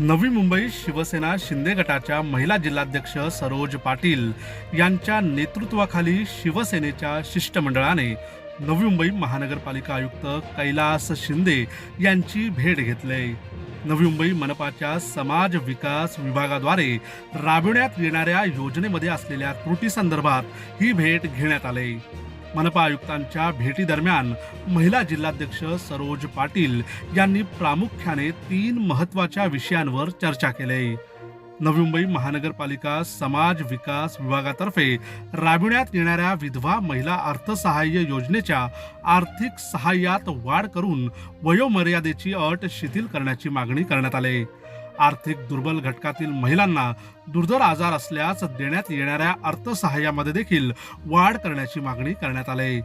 नवी मुंबई शिवसेना शिंदे गटाच्या महिला जिल्हाध्यक्ष सरोज पाटील यांच्या नेतृत्वाखाली शिवसेनेच्या शिष्टमंडळाने नवी मुंबई महानगरपालिका आयुक्त कैलास शिंदे यांची भेट घेतली. नवी मुंबई मनपाच्या समाज विकास विभागाद्वारे राबविण्यात येणाऱ्या योजनेमध्ये असलेल्या त्रुटीसंदर्भात ही भेट घेण्यात आली. मनपा आयुक्तांच्या भेटीदरम्यान महिला जिल्हाध्यक्ष सरोज पाटील यांनी प्रामुख्याने तीन महत्त्वाच्या विषयांवर चर्चा केली. नवी मुंबई महानगरपालिका समाज विकास विभागातर्फे राबविण्यात येणाऱ्या विधवा महिला अर्थसहाय्य योजनेच्या आर्थिक सहाय्यात वाढ करून वयोमर्यादेची अट शिथिल करण्याची मागणी करण्यात आली. आर्थिक दुर्बल घटकातील महिलांना दुर्धर आजार असल्यास देण्यात येणाऱ्या अर्थसहाय्यामध्ये देखील वाढ करण्याची मागणी करण्यात आली.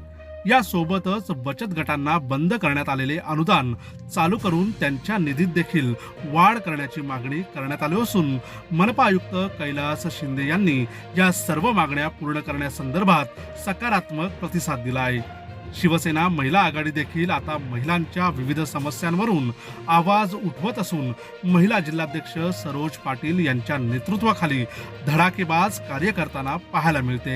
यासोबतच बचत गटांना बंद करण्यात आलेले अनुदान चालू करून त्यांच्या निधीत देखील वाढ करण्याची मागणी करण्यात आली असून मनपा आयुक्त कैलास शिंदे यांनी या सर्व मागण्या पूर्ण करण्यासंदर्भात सकारात्मक प्रतिसाद दिला आहे शिवसेना महिला आघाडी देखील आता महिलांच्या विविध समस्यांवरून आवाज उठवत असून महिला जिल्हाध्यक्ष सरोज पाटील यांच्या नेतृत्वाखाली धडाकेबाज कार्य करताना पाहायला मिळते.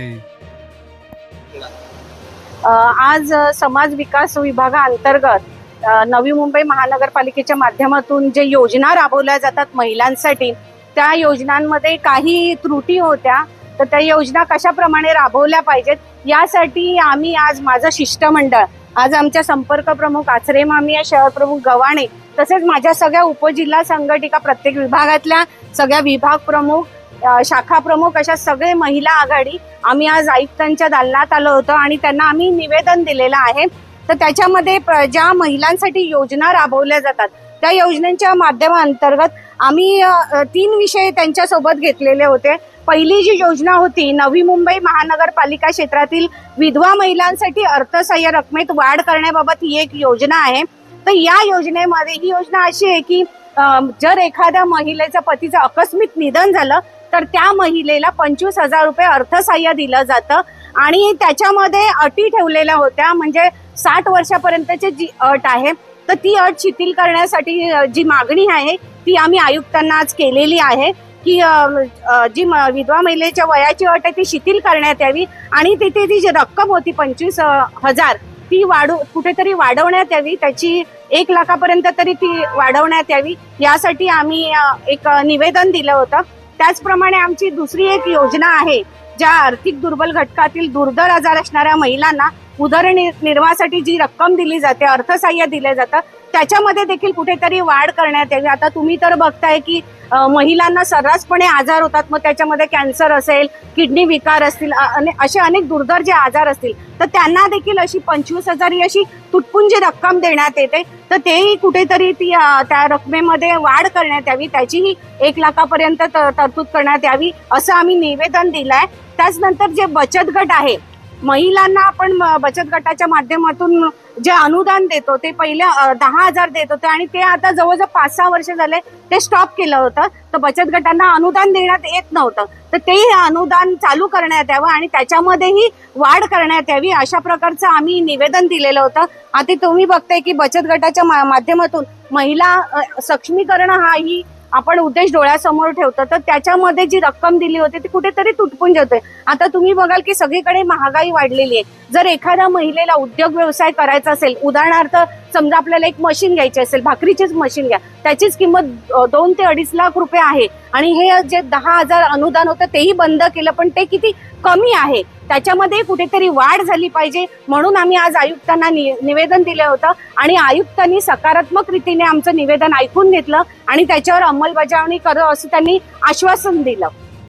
आज समाज विकास विभागाअंतर्गत नवी मुंबई महानगरपालिकेच्या माध्यमातून जे योजना राबवल्या जातात महिलांसाठी त्या योजनांमध्ये काही त्रुटी होत्या. तर त्या योजना कशाप्रमाणे राबवल्या पाहिजेत यासाठी आम्ही आज माझं शिष्टमंडळ आज आमच्या संपर्क प्रमुख आचरे मामिया शहर प्रमुख गव्हाणे तसेच माझ्या सगळ्या उपजिल्हा संघटिका प्रत्येक विभागातल्या सगळ्या विभाग प्रमुख शाखा प्रमुख अशा सगळे महिला आघाडी आम्ही आज आयुक्तांच्या दालनात आलो होतो आणि त्यांना आम्ही निवेदन दिलेलं आहे. तर त्याच्यामध्ये प- ज्या महिलांसाठी योजना राबवल्या जातात त्या योजनेच्या माध्यमाअंतर्गत आम्ही तीन विषय त्यांच्यासोबत घेतलेले होते. पहिली जी योजना होती नवी मुंबई महानगरपालिका क्षेत्रातील विधवा महिलांसाठी अर्थसहाय्य रकमेत वाढ करण्याबाबत ही एक योजना आहे. तर या योजनेमध्ये ही योजना अशी आहे की जर एखाद्या महिलेचं पतीचं आकस्मिक निधन झालं तर त्या महिलेला पंचवीस हजार रुपये अर्थसहाय्य दिलं जातं. आणि त्याच्यामध्ये अटी ठेवलेल्या होत्या म्हणजे साठ वर्षापर्यंतची जी अट आहे तर ती अट शिथिल करण्यासाठी जी मागणी आहे ती आम्ही आयुक्तांना आज केलेली आहे की जी म- विधवा महिलेच्या वयाची अट आहे ती शिथिल करण्यात यावी आणि तिथे ती जी रक्कम होती पंचवीस हजार ती वाढू कुठेतरी वाढवण्यात यावी त्याची एक लाखापर्यंत तरी ती वाढवण्यात यावी यासाठी आम्ही एक निवेदन दिलं होतं. त्याचप्रमाणे आमची दुसरी एक योजना आहे ज्या आर्थिक दुर्बल घटकातील दुर्धर आजार असणाऱ्या महिलांना उदरनिर्वाहासाठी जी रक्कम दिली जाते अर्थसहाय्य दिलं जातं त्याच्यामध्ये देखील कुठेतरी वाढ करण्यात यावी. आता तुम्ही तर बघताय की महिलांना सर्रासपणे आजार होतात. मग त्याच्यामध्ये कॅन्सर असेल किडनी विकार असतील अने- असे अनेक दुर्धर जे आजार असतील तर त्यांना देखील अशी पंचवीस हजार ही अशी तुटपुंजी रक्कम देण्यात येते तर तेही कुठेतरी ती त्या रकमेमध्ये वाढ करण्यात यावी. त्याचीही एक लाखापर्यंत तरतूद करण्यात यावी असं आम्ही निवेदन दिलं आहे त्याचनंतर जे बचत गट आहे महिलांना आपण म- बचत गटाच्या माध्यमातून जे अनुदान देतो ते पहिले दहा हजार देत होते आणि ते आता जवळजवळ पाच सहा वर्ष झाले ते स्टॉप केलं होतं. तर बचत गटांना अनुदान देण्यात येत नव्हतं. तर तेही अनुदान चालू करण्यात यावं आणि त्याच्यामध्येही वाढ करण्यात यावी अशा प्रकारचं आम्ही निवेदन दिलेलं होतं. आता तुम्ही बघताय की बचत गटाच्या मा- माध्यमातून महिला सक्षमीकरण हा ही आपण उद्देश डोळ्यासमोर ठेवतो तर त्याच्यामध्ये जी रक्कम दिली होती ती कुठेतरी तुटपून जाते आता तुम्ही बघाल की सगळीकडे महागाई वाढलेली आहे. जर एखाद्या महिलेला उद्योग व्यवसाय करायचा असेल उदाहरणार्थ समजा आपल्याला एक मशीन घ्यायची असेल भाकरीचीच मशीन घ्या त्याचीच किंमत दोन ते अडीच लाख रुपये आहे आणि हे जे दहा हजार अनुदान होतं तेही बंद केलं पण ते किती कमी आहे? त्याच्यामध्ये कुठेतरी वाढ झाली पाहिजे म्हणून आम्ही आज आयुक्तांना नि- निवेदन दिलं होतं. आणि आयुक्तांनी सकारात्मक रीतीने आमचं निवेदन ऐकून घेतलं आणि त्याच्यावर अंमलबजावणी करू असं त्यांनी आश्वासन दिलं.